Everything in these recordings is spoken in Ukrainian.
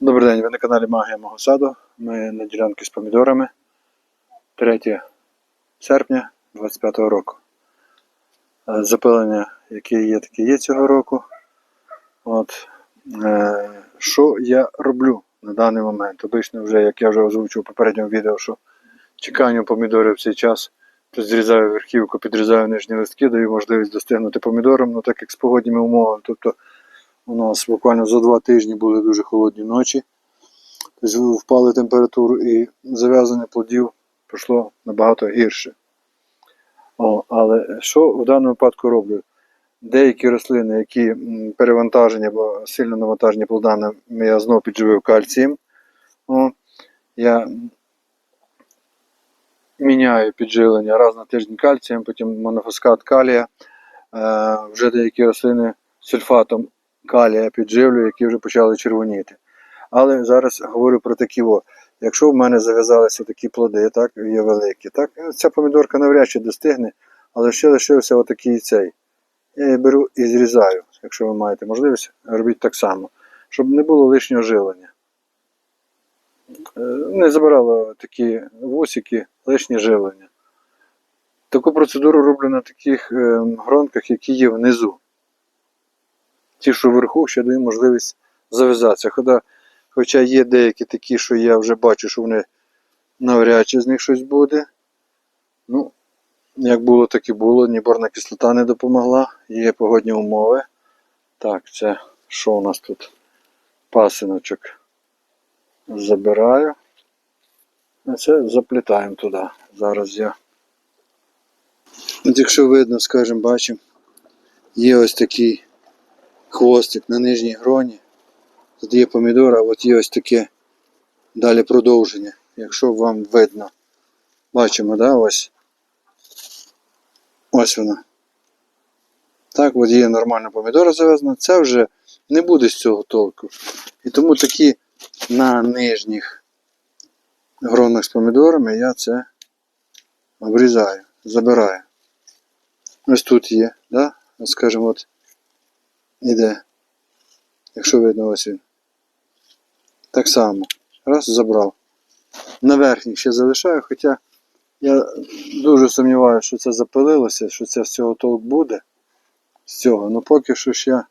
Добрий день, ви на каналі Магія мого саду. Ми на ділянці з помідорами 3 серпня 25 року. Е, Запилення, яке є, таке є цього року. От, е, що я роблю на даний момент? Обично вже, як я вже озвучив у попередньому відео, що чеканню помідорів в цей час, то зрізаю верхівку, підрізаю нижні листки, даю можливість достигнути помідорам, ну так як з погодніми умовами. Тобто у нас буквально за два тижні були дуже холодні ночі. Тобто впали температуру і зав'язання плодів пішло набагато гірше. О, але що в даному випадку роблю? Деякі рослини, які перевантажені або сильно навантажені плодами, я знову підживив кальцієм. О, я міняю підживлення раз на тиждень кальцієм, потім монофоскат калія. Е, вже деякі рослини сульфатом калія підживлю, які вже почали червоніти. Але зараз говорю про такі о. Якщо в мене зав'язалися такі плоди, так, є великі, так, ця помідорка навряд чи достигне, але ще лишився отакий цей. Я її беру і зрізаю, якщо ви маєте можливість, робіть так само, щоб не було лишнього жилення. Е, Не забирало такі вусики, лишнє живлення. Таку процедуру роблю на таких е, гронках, які є внизу. Ті, що вверху, ще даю можливість зав'язатися. Хоча, є деякі такі, що я вже бачу, що вони навряд чи з них щось буде. Ну, як було, так і було. Ні борна кислота не допомогла, є погодні умови. Так, це що у нас тут? Пасиночок забираю. А це заплітаємо туди. Зараз я. От якщо видно, скажімо, бачимо, є ось такий хвостик на нижній гроні. Тут є помідор, а от є ось таке далі продовження. Якщо вам видно. Бачимо, да, ось. Ось вона. Так, от є нормальна помідора зав'язана. Це вже не буде з цього толку. І тому такі на нижніх гронах з помідорами я це обрізаю, забираю. Ось тут є, да? Скажімо, от іде. Якщо видно ось він. Так само. Раз, забрав. На верхніх ще залишаю, хоча я дуже сумніваюся, що це запилилося, що це з цього толк буде. З цього. Ну поки що ще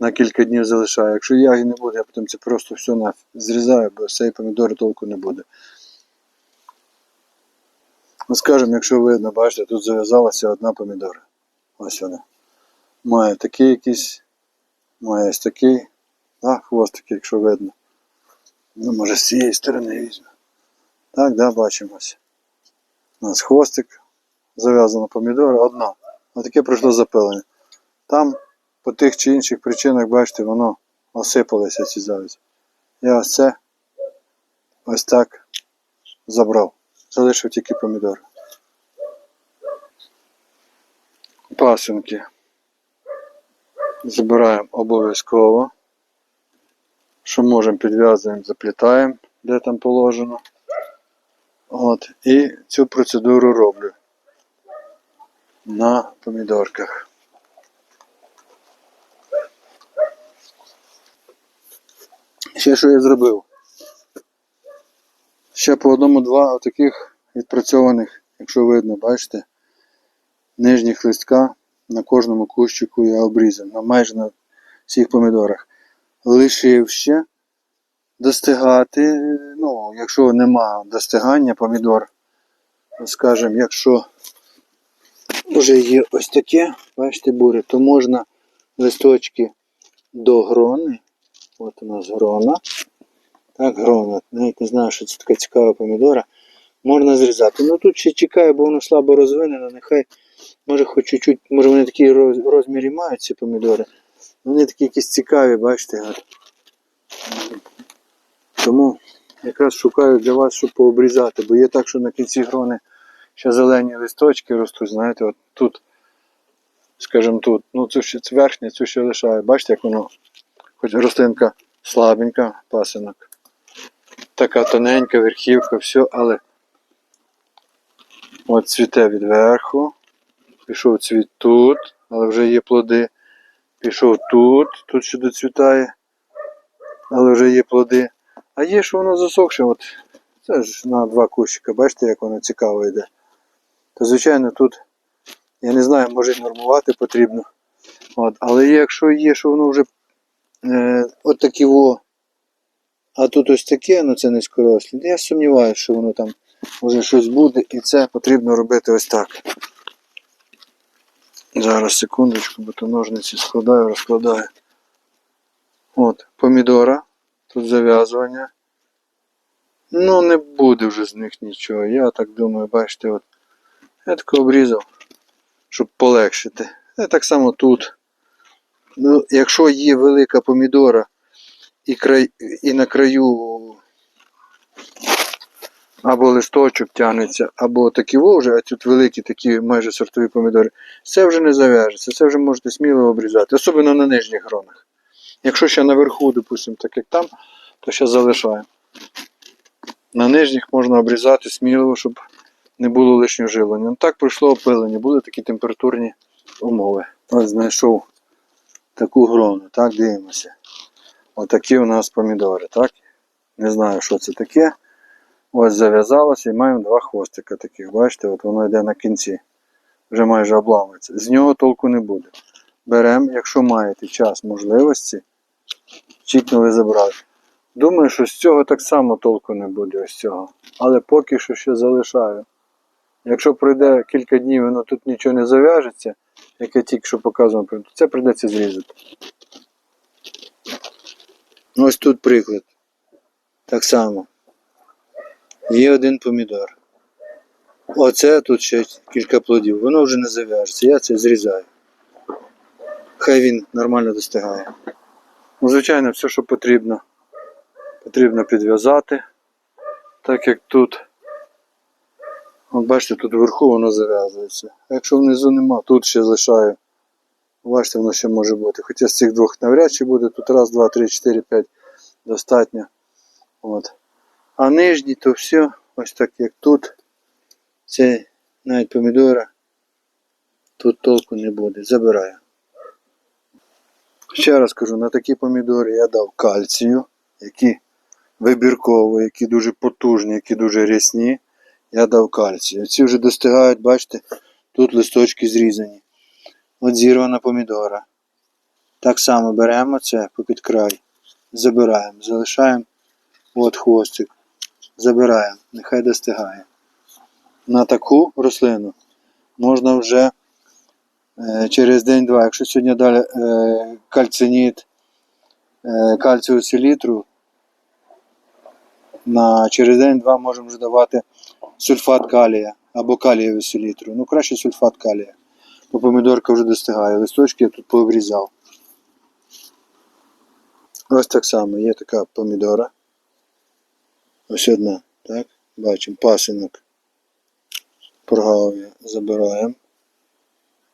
на кілька днів залишаю. Якщо яги не буде, я потім це просто все на зрізаю, бо з цієї помідори толку не буде. Ну, скажімо, якщо видно, бачите, тут зав'язалася одна помідора. Ось вона. Має такий якийсь, має ось такий, да, хвостик, якщо видно. Ну, може з цієї сторони візьму. Так, да, бачимо ось. У нас хвостик, зав'язана помідора, одна. Отаке пройшло запилення. Там по тих чи інших причинах, бачите, воно осипалося ці завязі. Я ось це ось так забрав. Залишив тільки помідори. Пасинки. Забираємо обов'язково. Що можемо, підв'язуємо, заплітаємо, де там положено. От. І цю процедуру роблю на помідорках. Ще що я зробив? Ще по одному-два таких відпрацьованих, якщо видно, бачите, нижніх листка на кожному кущику я обрізав, на майже на всіх помідорах. Лишив ще достигати, ну, якщо нема достигання помідор, скажімо, якщо вже є ось таке, бачите, бури, то можна листочки до грони. От у нас грона. Так, грона. Навіть не знаю, що це така цікава помідора. Можна зрізати. Ну тут ще чекаю, бо воно слабо розвинено. Нехай, може хоч чуть-чуть, може вони такі роз- розмірі мають ці помідори. Вони такі якісь цікаві, бачите. Тому якраз шукаю для вас, щоб пообрізати, бо є так, що на кінці грони ще зелені листочки ростуть, знаєте, от тут, скажімо тут, ну цю ще це верхня, цю ще лишаю. Бачите, як воно, хоч рослинка слабенька, пасинок. Така тоненька верхівка, все, але от цвіте від верху. Пішов цвіт тут, але вже є плоди. Пішов тут, тут ще доцвітає, але вже є плоди. А є, що воно засохше, от це ж на два кущика, бачите, як воно цікаво йде. То звичайно тут, я не знаю, може нормувати потрібно. От, але якщо є, що воно вже е, от такі во, а тут ось таке, ну це низькорослі, я сумніваюся, що воно там вже щось буде, і це потрібно робити ось так. Зараз секундочку, бо то ножниці складаю, розкладаю. От, помідора, тут зав'язування. Ну, не буде вже з них нічого. Я так думаю, бачите, от. Я тако обрізав, щоб полегшити. І так само тут. Ну, якщо є велика помідора і, край, і на краю або листочок тягнеться, або такі вже, а тут великі такі майже сортові помідори, це вже не зав'яжеться, це вже можете сміло обрізати, особливо на нижніх гронах. Якщо ще наверху, допустимо, так як там, то ще залишаємо. На нижніх можна обрізати сміливо, щоб не було лишнього живлення. Ну так пройшло опилення, були такі температурні умови. Ось знайшов таку грону, так, дивимося. Отакі у нас помідори, так? Не знаю, що це таке. Ось зав'язалося і маємо два хвостика таких. Бачите, от воно йде на кінці. Вже майже обламується. З нього толку не буде. Беремо, якщо маєте час, можливості, чікнули забрали. Думаю, що з цього так само толку не буде ось цього. Але поки що ще залишаю. Якщо пройде кілька днів, воно тут нічого не зав'яжеться, як я тільки що показував, то це прийдеться зрізати. Ось тут приклад. Так само. Є один помідор. Оце тут ще кілька плодів. Воно вже не зав'яжеться. Я це зрізаю. Хай він нормально достигає. Ну, звичайно, все, що потрібно, потрібно підв'язати. Так як тут. От бачите, тут вверху воно зав'язується. Якщо внизу нема, тут ще лишаю. Бачите, воно ще може бути. Хоча з цих двох навряд чи буде, тут раз, два, три, чотири, п'ять достатньо. От. А нижні то все, ось так як тут. Це навіть помідора. Тут толку не буде. Забираю. Ще раз кажу, на такі помідори я дав кальцію, які вибірково, які дуже потужні, які дуже рясні. Я дав кальцію. Ці вже достигають, бачите, тут листочки зрізані. От зірвана помідора. Так само беремо це попід край, забираємо, залишаємо от хвостик, забираємо, нехай достигає. На таку рослину можна вже е, через день-два, якщо сьогодні далі е, кальциніт, е, кальцію селітру, на через день-два можемо вже давати сульфат калія або калієву селітру. Ну краще сульфат калія. Бо помідорка вже достигає. Листочки я тут пообрізав. Ось так само є така помідора. Ось одна, так? Бачимо пасинок. Прогаві забираємо.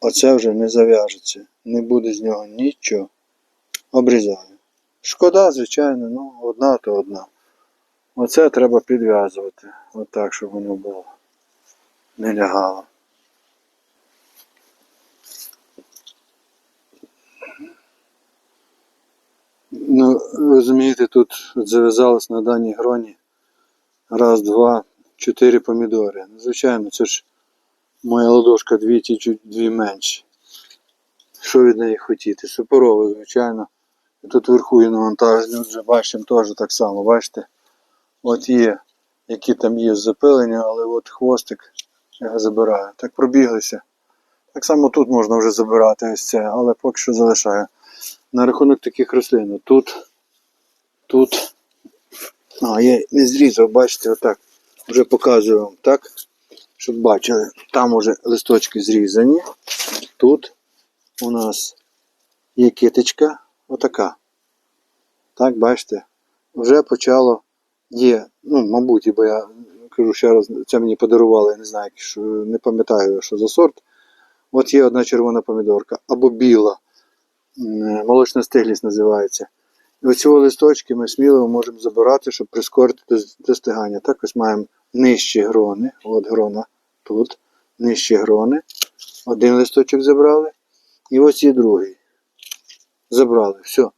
Оце вже не зав'яжеться. Не буде з нього нічого. Обрізаю. Шкода, звичайно, ну одна то одна. Оце треба підв'язувати. Отак, щоб воно було. Не лягало. Ну, розумієте, тут зав'язалось на даній гроні раз, два, чотири помідори. Ну, Звичайно, це ж моя ладошка дві ті чуть дві менші. Що від неї хотіти? Супорово, звичайно. І тут вверху є навантаження, вже бачимо теж так само, бачите? От є, які там є запилення, але от хвостик я його забираю. Так пробіглися. Так само тут можна вже забирати ось це, але поки що залишаю. На рахунок таких рослин. Тут, тут. А, я не зрізав, бачите, отак. Вже показую вам, так? Щоб бачили. Там уже листочки зрізані. Тут у нас є китичка, отака. Так, бачите? Вже почало є, ну, мабуть, бо я кажу ще раз, це мені подарували, я не знаю, що, не пам'ятаю, що за сорт. От є одна червона помідорка або біла. Молочна стиглість називається. І оці листочки ми сміливо можемо забирати, щоб прискорити достигання. Так ось маємо нижчі грони. От грона тут, нижчі грони. Один листочок забрали. І ось є другий. Забрали. Все.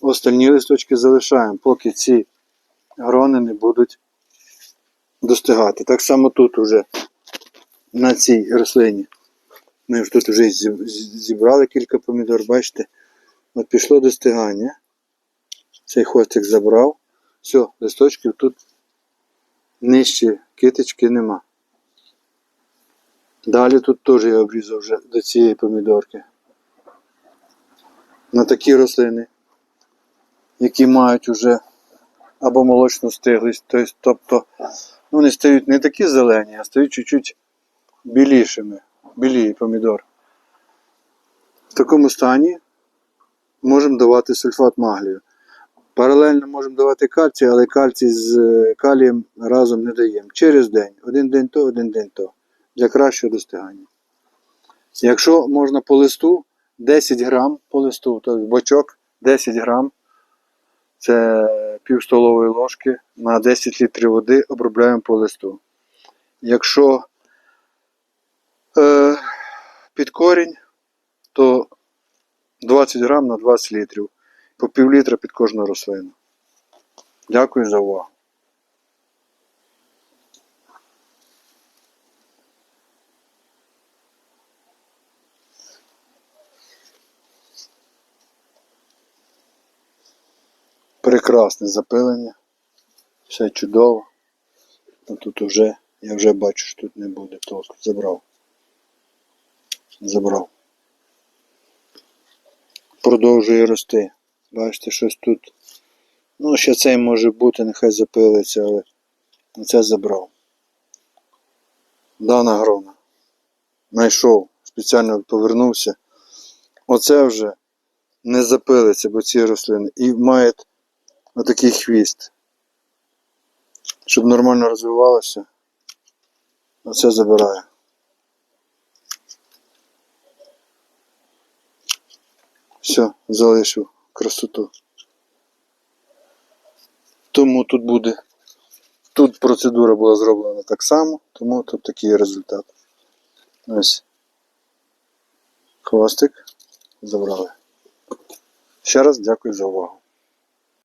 Остальні листочки залишаємо, поки ці грони не будуть достигати. Так само тут уже на цій рослині. Ми ж тут вже зі- зі- зібрали кілька помідор, бачите? От пішло достигання. Цей хвостик забрав. Все, листочків тут нижче китички нема. Далі тут теж я обрізав вже до цієї помідорки. На такі рослини, які мають уже або молочну стиглість, тобто- ну, вони стають не такі зелені, а стають чуть-чуть білішими, білі помідор. В такому стані можемо давати сульфат маглію. Паралельно можемо давати кальцій, але кальцій з е, калієм разом не даємо. Через день. Один день то, один день то. Для кращого достигання. Якщо можна по листу, 10 грам по листу, тобто бочок 10 грам, це пів столової ложки на 10 літрів води обробляємо по листу. Якщо е, під корінь, то 20 грам на 20 літрів. По пів літра під кожну рослину. Дякую за увагу. Прекрасне запилення. Все чудово. А тут вже, я вже бачу, що тут не буде толку. Забрав. Забрав. Продовжує рости. Бачите, щось тут. Ну, ще цей може бути, нехай запилиться, але це забрав. Дана грона. Знайшов, спеціально повернувся. Оце вже не запилиться, бо ці рослини. І має отакий хвіст. Щоб нормально розвивалося. Оце забираю. Все, залишив красоту. Тому тут буде. Тут процедура була зроблена так само, тому тут такий результат. Ось. Хвостик забрали. Ще раз дякую за увагу.